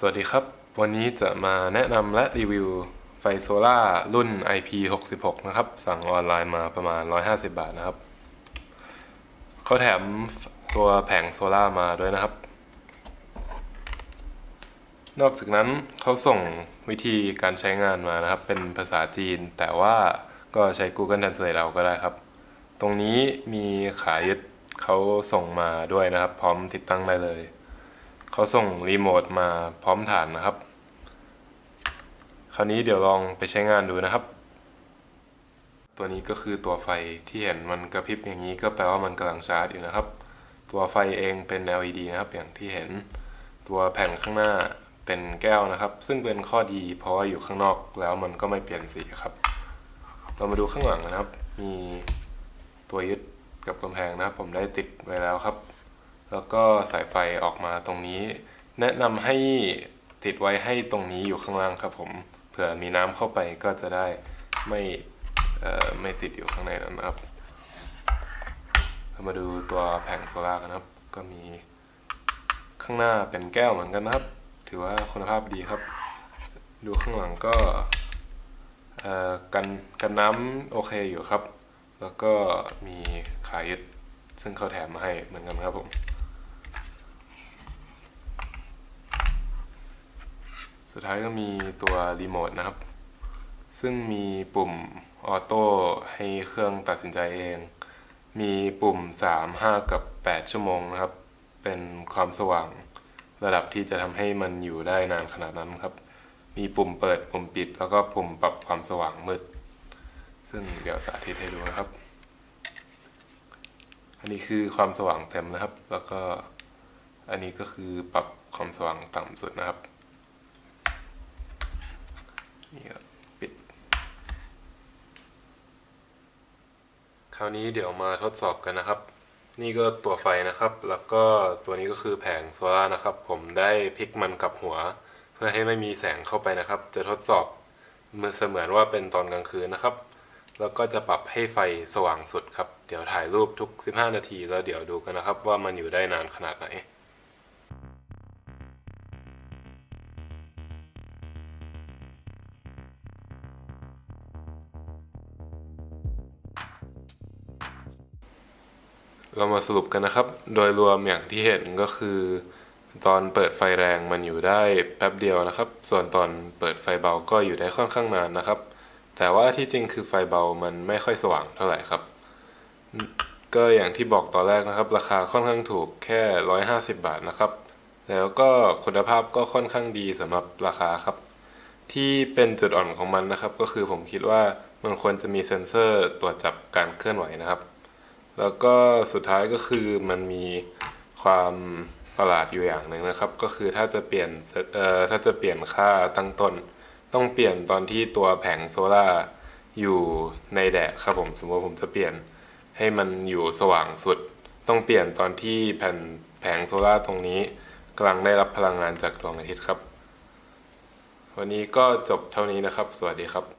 สวัสดีครับ วันนี้จะมาแนะนำและรีวิวไฟโซล่ารุ่น IP66 นะครับ สั่งออนไลน์มาประมาณ 150 บาทนะครับ เขาแถมตัวแผงโซล่ามาด้วยนะครับ นอกจากนั้นเขาส่งวิธีการใช้งานมานะครับ เป็นภาษาจีน แต่ว่าก็ใช้ Google Translate เอาก็ได้ครับ ตรงนี้มีขายึดเขาส่งมาด้วยนะครับ พร้อมติดตั้งได้เลย เขาส่งรีโมทมาพร้อมฐานนะครับ คราวนี้เดี๋ยวลองไปใช้งานดูนะครับ ตัวนี้ก็คือตัวไฟที่เห็นมันกระพริบอย่างนี้ก็แปลว่ามันกำลังชาร์จอยู่นะครับ ตัวไฟเองเป็น LED นะครับอย่างที่เห็น ตัวแผ่นข้างหน้าเป็นแก้วนะครับ ซึ่งเป็นข้อดีเพราะว่าอยู่ข้างนอกแล้วมันก็ไม่เปลี่ยนสีครับ เรามาดูข้างหลังนะครับ มีตัวยึดกับกำแพงนะครับ ผมได้ติดไว้แล้วครับ แล้วก็สายไฟออกมาตรงนี้ แนะนำให้ติดไว้ให้ตรงนี้อยู่ข้างล่างครับผม เผื่อมีน้ำเข้าไปก็จะได้ไม่ไม่ติดอยู่ข้างในนั้นนะครับ เรามาดูตัวแผงโซลาร์กันครับ ก็มีข้างหน้าเป็นแก้วเหมือนกันนะครับ ถือว่าคุณภาพดีครับ ดูข้างหลังก็กันกันน้ำโอเคอยู่ครับ แล้วก็มีขายึดซึ่งเขาแถมมาให้เหมือนกันครับผม สุดท้ายก็มีตัวรีโมทนะครับ ซึ่งมีปุ่มออโต้ให้เครื่องตัดสินใจเอง มีปุ่ม 3 5 กับ 8 ชั่วโมงนะครับ เป็นความสว่างระดับที่จะทำให้มันอยู่ได้นานขนาดนั้นครับ มีปุ่มเปิดปุ่มปิด แล้วก็ปุ่มปรับความสว่างมืด ซึ่งเดี๋ยวสาธิตให้ดูนะครับ อันนี้คือความสว่างเต็มนะครับ แล้วก็อันนี้ก็คือปรับความสว่างต่ำสุดนะครับ นี่ครับปิด คราวนี้เดี๋ยวมาทดสอบกันนะครับ นี่ก็ตัวไฟนะครับ แล้วก็ตัวนี้ก็คือแผงโซล่านะครับ ผมได้พลิกมันกลับหัว เพื่อให้ไม่มีแสงเข้าไปนะครับ จะทดสอบมือเสมือนว่าเป็นตอนกลางคืนนะครับ แล้วก็จะปรับให้ไฟสว่างสุดครับ เดี๋ยวถ่ายรูปทุก 15 นาที แล้วเดี๋ยวดูกันนะครับ ว่ามันอยู่ได้นานขนาดไหน เรามาสรุปกันนะครับ โดยรวมอย่างที่เห็นก็คือ ตอนเปิดไฟแรงมันอยู่ได้แป๊บเดียวนะครับ ส่วนตอนเปิดไฟเบาก็อยู่ได้ค่อนข้างนานนะครับ แต่ว่าที่จริงคือไฟเบามันไม่ค่อยสว่างเท่าไหร่ครับ ก็อย่างที่บอกตอนแรกนะครับ ราคาค่อนข้างถูกแค่ 150 บาทนะครับ แล้วก็คุณภาพก็ค่อนข้างดีสำหรับราคาครับ ที่เป็นจุดอ่อนของมันนะครับ ก็คือผมคิดว่ามันควรจะมีเซ็นเซอร์ตรวจจับการเคลื่อนไหวนะครับ แล้วก็สุดท้ายก็คือมันมีความประหลาดอยู่อย่างหนึ่งนะครับ ก็คือถ้าจะเปลี่ยนเอ่อถ้าจะเปลี่ยนค่าตั้งต้น ต้องเปลี่ยนตอนที่ตัวแผงโซล่าอยู่ในแดดครับผมสมมติว่าผมจะเปลี่ยนให้มันอยู่สว่างสุด ต้องเปลี่ยนตอนที่แผ่นแผงโซล่าตรงนี้กำลังได้รับพลังงานจากดวงอาทิตย์ครับ วันนี้ก็จบเท่านี้นะครับ สวัสดีครับ